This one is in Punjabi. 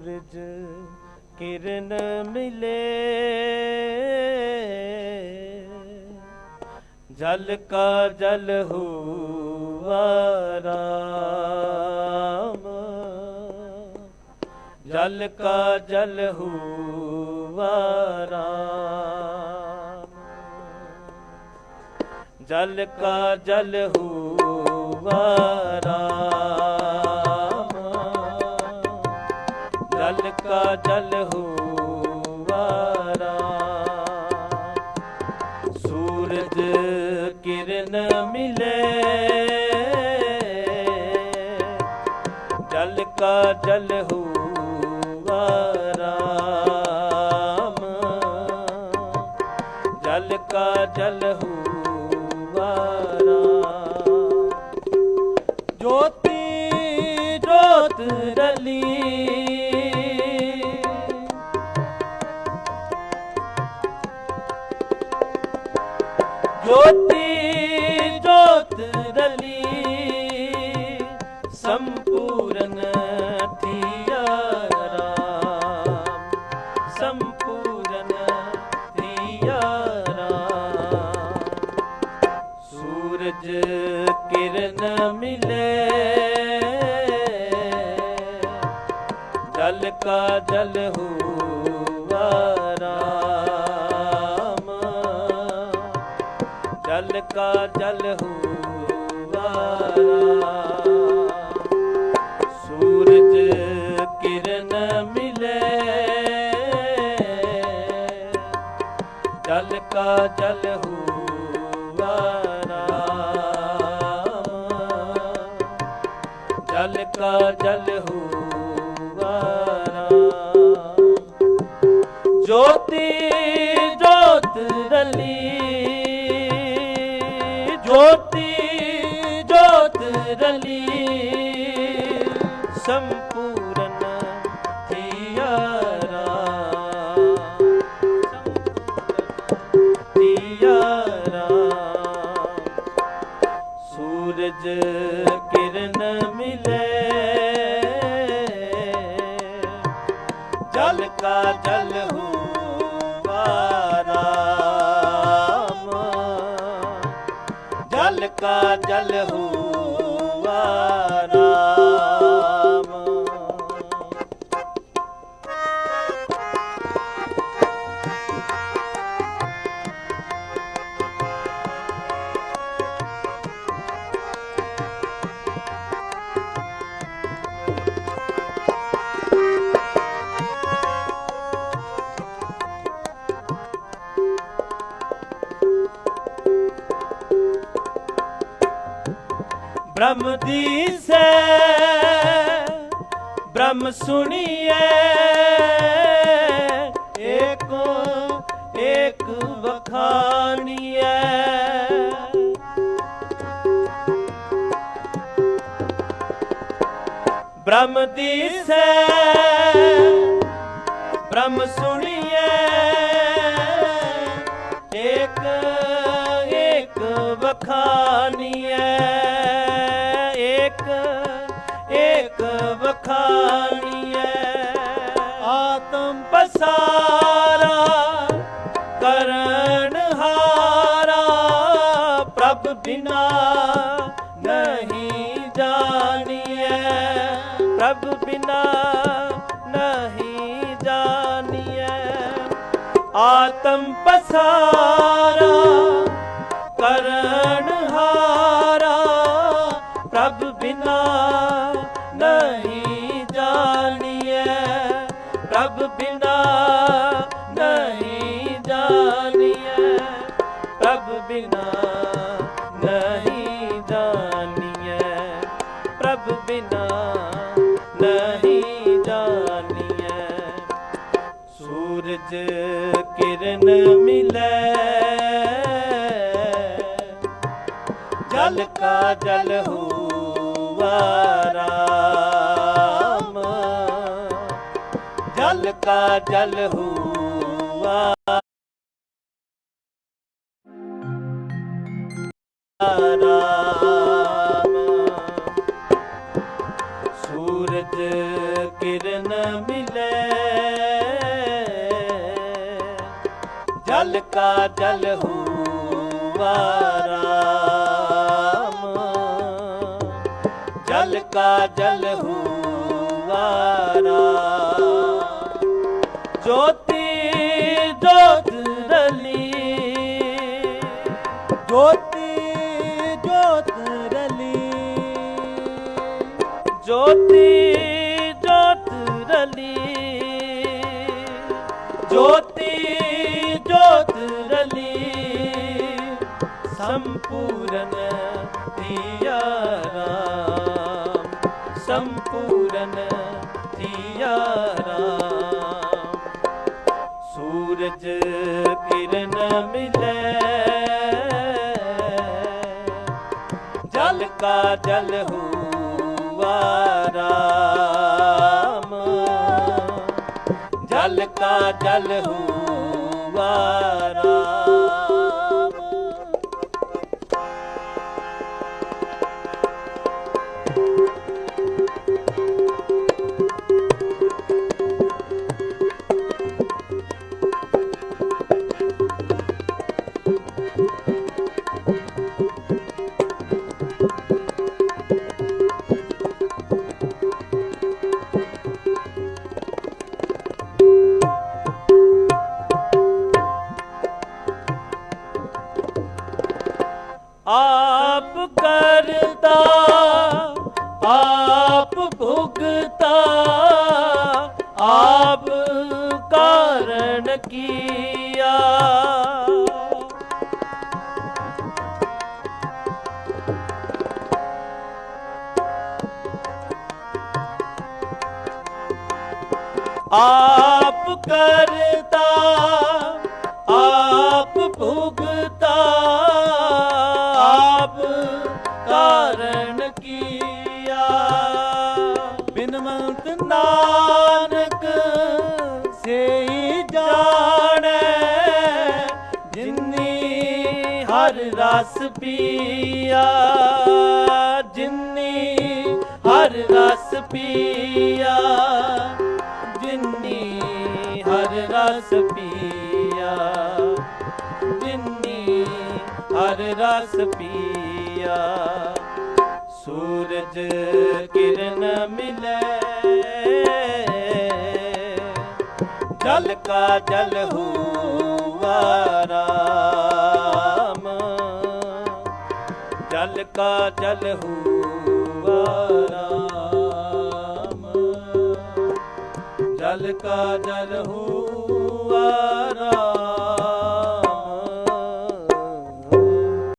ਸੂਰਜ ਕਿਰਨ ਮਿਲੇ। ਜਲ ਕਾ ਜਲ ਹੁਆ ਰਾਮ। ਜਲ ਕਾ ਜਲ ਹੁਆ ਰਾਮ। ਜਲ ਕਾ ਜਲ ਹੁਆ ਰਾਮ। ਜਲ ਕਾ ਜਲ ਹੁਆ ਸੂਰਜ ਕਿਰਨ ਮਿਲੇ। ਜਲ ਕਾ ਜਲ ਹੁਆ ਜਲ ਕਾ ਜਲ ਹੁਆ ਰਾਮ ਜਲ ਕਾ ਜਲ ਹੁਆ ਰਾਮ ਸੂਰਜ ਕਿਰਨ ਮਿਲੇ ਜਲ ਕਾ ਜਲ ਹੁਆ ਰਾਮ ਜੋਤੀ ਜੋਤ ਰਲੀ। ਜੋਤੀ ਜੋਤ ਰਲੀ। ਜਲ ਕਾ ਜਲ ਹੁਆ ਰਾਮ। ਜਲ ਕਾ ਬ੍ਰਹਮ ਦੀਸੈ ਬ੍ਰਹਮ ਸੁਣੀਐ। ਏਕੋ ਏਕ ਵਖਾਣੀਐ ਬ੍ਰਹਮ ਦੀਸੈ ਬ੍ਰਹਮ ਸੁਣੀਐ। ਏਕ ਏਕ ਵਖਾਣੀਐ ਬਿਨਾ ਨਹੀਂ ਜਾਣੀਐ ਪ੍ਰਭ ਬਿਨਾ ਨਹੀਂ ਜਾਣੀਐ ਆਤਮ ਪਸਾਰਾ ਕਰਨ ਹਾਰਾ ਪ੍ਰਭ ਬਿਨਾ ਬਿਨਾ ਨਹੀਂ ਜਾਣੀਐ ਪ੍ਰਭ ਬਿਨਾ ਨਹੀਂ ਜਾਣੀਐ ਸੂਰਜ ਕਿਰਨ ਮਿਲੈ। ਜਲ ਕਾ ਜਲ ਹੁਆ ਰਾਮ। ਜਲ ਕਾ ਜਲ ਹੁਆ ਜਲ ਕਾ ਜਲ ਹੂਆ ਰਾਮ। ਜਲ ਕਾ ਜਲ ਹੂਆ ਰਾਮ। ਜੋਤੀ ਜੋਤ ਰਲੀ। ਜੋਤੀ ਜੋਤ ਰਲੀ। ਜੋਤੀ ਜੋਤ ਰਲੀ। ਜੋਤੀ ਸੰਪੂਰਨ ਧੀਆ ਰਾਮ ਸੰਪੂਰਨ ਧੀਆ ਰਾਮ ਸੂਰਜ ਕਿਰਨ ਮਿਲੇ ਜਲ ਕਾ ਜਲ ਹੂਆ ਰਾਮ ਜਲ ਕਾ ਜਲ ਹੂਆ ਰਾਮ ਆਪ ਕਰਦਾ ਆਪ ਭੁਗਤਾ ਆਪ ਕਾਰਨ ਕੀਆ? ਆਪ ਕਰਤਾ ਆਪ ਭੁਗਤਾ ਆਪ ਕਾਰਨ ਕੀਆ? ਬਿਨਵੰਤ ਨਾਨਕ ਸੇਈ ਜਾਣੈ, ਜਿਨੀ ਹਰ ਰਸ ਪੀਆ, ਜਿਨੀ ਹਰ ਰਸ ਪੀਆ। ਰਸ ਪੀਆ। ਜਿਨੀ ਹਰ ਰਸ ਪੀਆ। ਸੂਰਜ ਕਿਰਨ ਮਿਲੇ। ਜਲ ਕਾ ਜਲ ਹੂਆ ਰਾਮ। ਜਲ ਕਾ ਜਲ ਹੂਆ ਰਾਮ। जल का जल हुआ